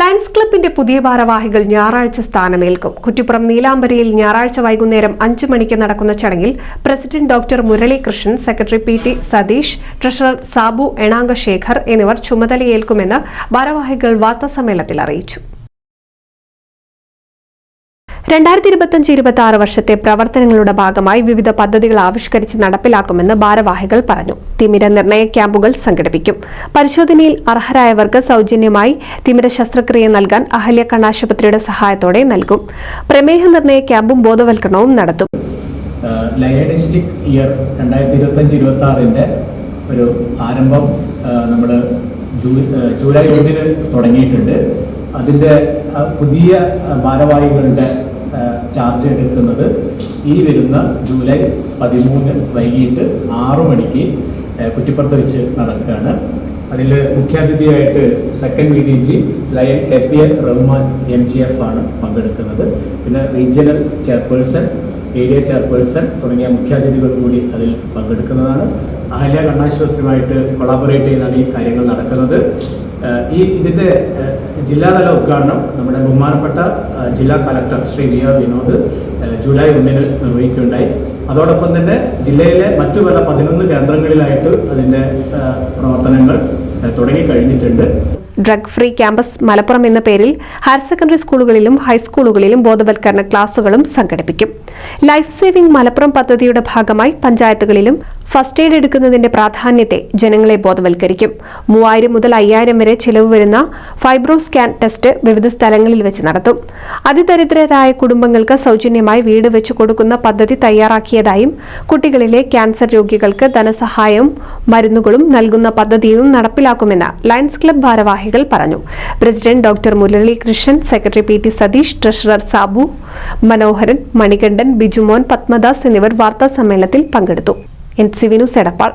Lions ക്ലബിന്റെ പുതിയ ഭാരവാഹികൾ ഞായറാഴ്ച സ്ഥാനമേൽക്കും. കുറ്റിപ്പുറം നീലാംബരിയിൽ ഞായറാഴ്ച വൈകുന്നേരം അഞ്ചു മണിക്ക് നടക്കുന്ന ചടങ്ങിൽ president doctor Muralikrishnan secretary P T Satheesh treasurer Sabu എണാങ്ക Shekhar എന്നിവർ ചുമതലയേൽക്കുമെന്ന് ഭാരവാഹികൾ വാർത്താസമ്മേളനത്തിൽ അറിയിച്ചു. രണ്ടായിരത്തി ഇരുപത്തിയഞ്ച് ഇരുപത്തി ആറ് വർഷത്തെ പ്രവർത്തനങ്ങളുടെ ഭാഗമായി വിവിധ പദ്ധതികൾ ആവിഷ്കരിച്ച് നടപ്പിലാക്കുമെന്ന് ഭാരവാഹികൾ പറഞ്ഞു. തിമിര നിർണയ ക്യാമ്പുകൾ സംഘടിപ്പിക്കും. പരിശോധനയിൽ അർഹരായവർക്ക് സൗജന്യമായി തിമിര ശസ്ത്രക്രിയ നൽകാൻ അഹല്യ കണ്ണാശുപത്രിയുടെ സഹായത്തോടെ നൽകും. പ്രമേഹ നിർണയ ക്യാമ്പും ബോധവൽക്കരണവും നടത്തും. ഇയർ ഇരുപത്തഞ്ച് ഒരു ആരംഭം നമ്മൾ ജൂലൈ ഒന്നിന് തുടങ്ങിയിട്ടുണ്ട്. അതിന്റെ പുതിയ ഭാരവാഹികളുടെ ചാർജ് എടുക്കുന്നത് ഈ വരുന്ന ജൂലൈ പതിമൂന്ന് വൈകിട്ട് ആറു മണിക്ക് കുറ്റിപ്പുറത്ത് വെച്ച് നടക്കുകയാണ്. അതിൽ മുഖ്യാതിഥിയായിട്ട് second V D G lion K P L Rahman M J F ആണ് പങ്കെടുക്കുന്നത്. പിന്നെ റീജിയണൽ ചെയർപേഴ്സൺ ഏരിയ ചെയർപേഴ്സൺ തുടങ്ങിയ മുഖ്യാതിഥികൾ കൂടി അതിൽ പങ്കെടുക്കുന്നതാണ്. അഹല്യ കണ്ണാശുപത്രിയുമായിട്ട് കൊളാബറേറ്റ് ചെയ്താണ് ഈ കാര്യങ്ങൾ നടക്കുന്നത്. ഈ ഇതിന്റെ ജില്ലാതല ഉദ്ഘാടനം നമ്മുടെ ബഹുമാനപ്പെട്ട ജില്ലാ collector Shri V R Vinod July ഒന്നിന് നിർവഹിക്കുകയുണ്ടായി. അതോടൊപ്പം തന്നെ ജില്ലയിലെ മറ്റു പല പതിനൊന്ന് കേന്ദ്രങ്ങളിലായിട്ട് അതിന്റെ പ്രവർത്തനങ്ങൾ തുടങ്ങി തുടങ്ങിക്കഴിഞ്ഞിട്ടുണ്ട് ഡ്രഗ് ഫ്രീ ക്യാമ്പസ് മലപ്പുറം എന്ന പേരിൽ ഹയർ സെക്കൻഡറി സ്കൂളുകളിലും ഹൈസ്കൂളുകളിലും ബോധവൽക്കരണ ക്ലാസുകളും സംഘടിപ്പിക്കും. ലൈഫ് സേവിംഗ് മലപ്പുറം പദ്ധതിയുടെ ഭാഗമായി പഞ്ചായത്തുകളിലും ഫസ്റ്റ് എയ്ഡ് എടുക്കുന്നതിന്റെ പ്രാധാന്യത്തെ ജനങ്ങളെ ബോധവൽക്കരിക്കും. മൂവായിരം മുതൽ അയ്യായിരം വരെ ചിലവ് വരുന്ന ഫൈബ്രോ സ്കാൻ ടെസ്റ്റ് വിവിധ സ്ഥലങ്ങളിൽ വെച്ച് നടത്തും. അതിദരിദ്രരായ കുടുംബങ്ങൾക്ക് സൗജന്യമായി വീട് വെച്ചു കൊടുക്കുന്ന പദ്ധതി തയ്യാറാക്കിയതായും കുട്ടികളിലെ ക്യാൻസർ രോഗികൾക്ക് ധനസഹായവും മരുന്നുകളും നൽകുന്ന പദ്ധതിയും നടപ്പിലാക്കുമെന്ന് ലയൺസ് ക്ലബ് ഭാരവാഹികൾ പറഞ്ഞു. President doctor Muralikrishnan secretary P T Satheesh treasurer Sabu Manoharan Manikandan Bijumon Padmadas എന്നിവർ വാർത്താ സമ്മേളനത്തിൽ പങ്കെടുത്തു. N C Vinu സെടപ്പാൾ